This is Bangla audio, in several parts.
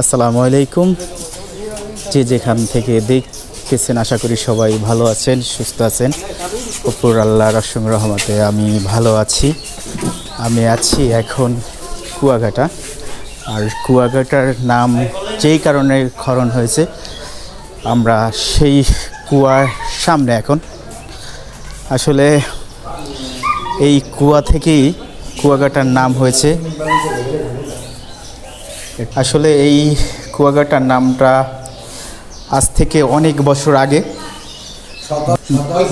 আসসালামু আলাইকুম। যে যেখান থেকে দেখতেছেন, আশা করি সবাই ভালো আছেন, সুস্থ আছেন। উপর আল্লাহ অসং রহমতে আমি ভালো আছি। আমি আছি এখন কুয়াঘাটা। আর কুয়াঘাটার নাম যেই কারণে খরণ হয়েছে, আমরা সেই কুয়ার সামনে এখন। আসলে এই কুয়া থেকেই কুয়াঘাটার নাম হয়েছে আসলে এই কুয়াকাটার নামটা আজ থেকে অনেক বছর আগে।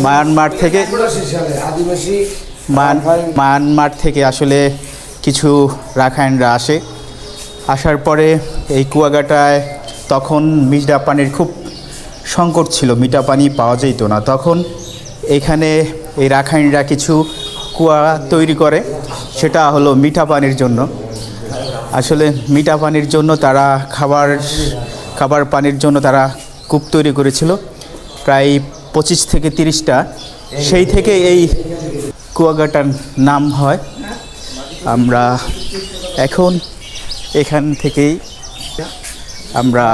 মায়ানমার থেকে মায়ানমার থেকে আসলে কিছু রাখাইনরা আসে। আসার পরে এই কুয়াকাটায় তখন মিঠা পানির খুব সংকট ছিল, মিঠা পানি পাওয়া যেত না। তখন এখানে এই রাখাইনরা কিছু কুয়া তৈরি করে, সেটা হলো মিঠা পানির জন্য। আসলে মিঠা পানির জন্য তারা খাবার খাবার পানির জন্য তারা কূপ তৈরি করেছিল। প্রায় পঁচিশ থেকে তিরিশটা। সেই থেকে এই কুয়াকাটার নাম হয়। আমরা এখন এখান থেকেই, আমরা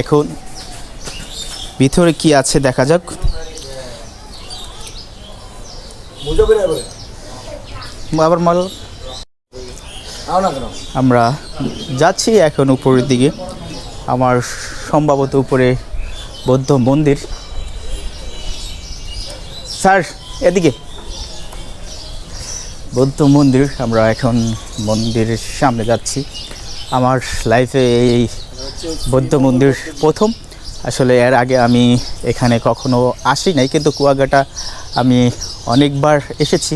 এখন ভিতরে কি আছে দেখা যাক। আবার মাল আমরা যাচ্ছি এখন উপরের দিকে। আমার সম্ভবত উপরে বৌদ্ধ মন্দির। স্যার, এদিকে। বৌদ্ধ মন্দির, আমরা এখন মন্দিরের সামনে যাচ্ছি। আমার লাইফে এই বৌদ্ধ মন্দির প্রথম। আসলে এর আগে আমি এখানে কখনো আসি নাই কিন্তু কুয়াকাটা আমি অনেকবার এসেছি।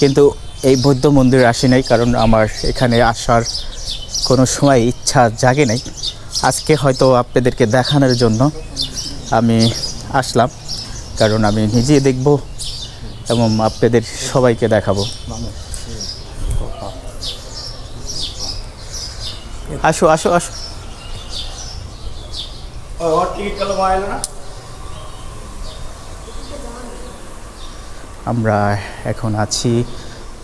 কিন্তু এই বৌদ্ধ মন্দির আসি নাই, কারণ আমার এখানে আসার কোনো সময় ইচ্ছা জাগে নাই। আজকে হয়তো আপনাদেরকে দেখানোর জন্য আমি আসলাম, কারণ আমি নিজে দেখব এবং আপনাদের সবাইকে দেখাবো। আসো আসো আসো। আমরা এখন আছি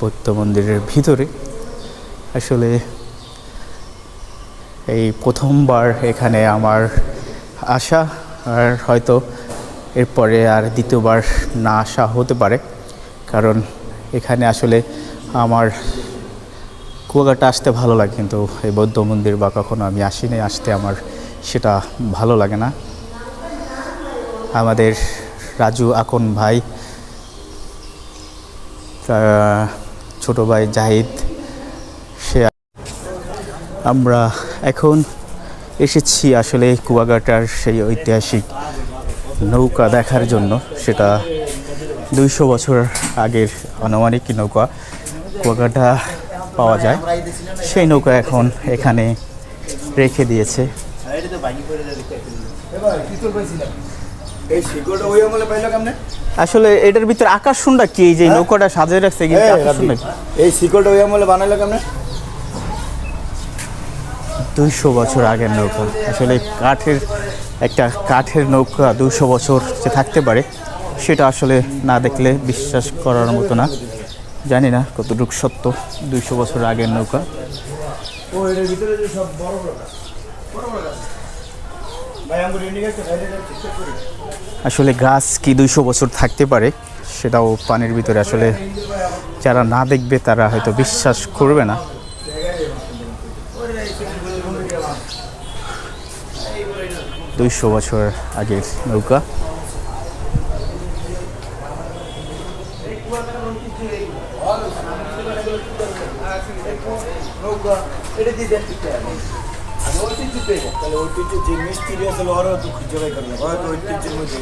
বৌদ্ধ মন্দিরের ভিতরে। আসলে এই প্রথমবার এখানে আমার আসা, আর হয়তো এরপরে আর দ্বিতীয়বার না আসা হতে পারে। কারণ এখানে আসলে আমার কুয়াকাটা আসতে ভালো লাগে, কিন্তু এই বৌদ্ধ মন্দির বা কখনো আমি আসিনি, আসতে আমার সেটা ভালো লাগে না। আমাদের রাজু আকন ভাই ছোট ভাই জাহিদ, সে আমরা এখন এসেছি আসলে কুয়াকাটার সেই ঐতিহাসিক নৌকা দেখার জন্য। সেটা দুইশো বছর আগের আনুমানিক নৌকা। কুয়াকাটা পাওয়া যায়। সেই নৌকা এখন এখানে রেখে দিয়েছে। এই শিকড়টা ওই আমলে পাইলো কেমনে? আসলে এটার ভিতরে আকর্ষণটা কি? এই যে নৌকাটা সাজিয়ে রাখছে কিন্তু আকর্ষণটা এই শিকড়টা ওই আমলে বানাইলো কেমনে? দুইশো বছর আগের নৌকা। আসলে কাঠের একটা কাঠের নৌকা দুইশো বছর যে থাকতে পারে সেটা আসলে না দেখলে বিশ্বাস করার মতো না। জানি না কতটুক সত্য দুইশো বছর আগের নৌকা। ও এর ভিতরে যে সব বড় বড় বড় বড় আসলে গাছ কি দুইশো বছর থাকতে পারে সেটাও পানির ভিতরে আসলে যারা না দেখবে তারা হয়তো বিশ্বাস করবে না। দুইশো বছর আগের নৌকা। নৌকা তাহলে ঐতিহ্য যে মিস্ত্রি আছে ওরাও তো খুঁজে হয়তো ঐতিহ্যের মধ্যে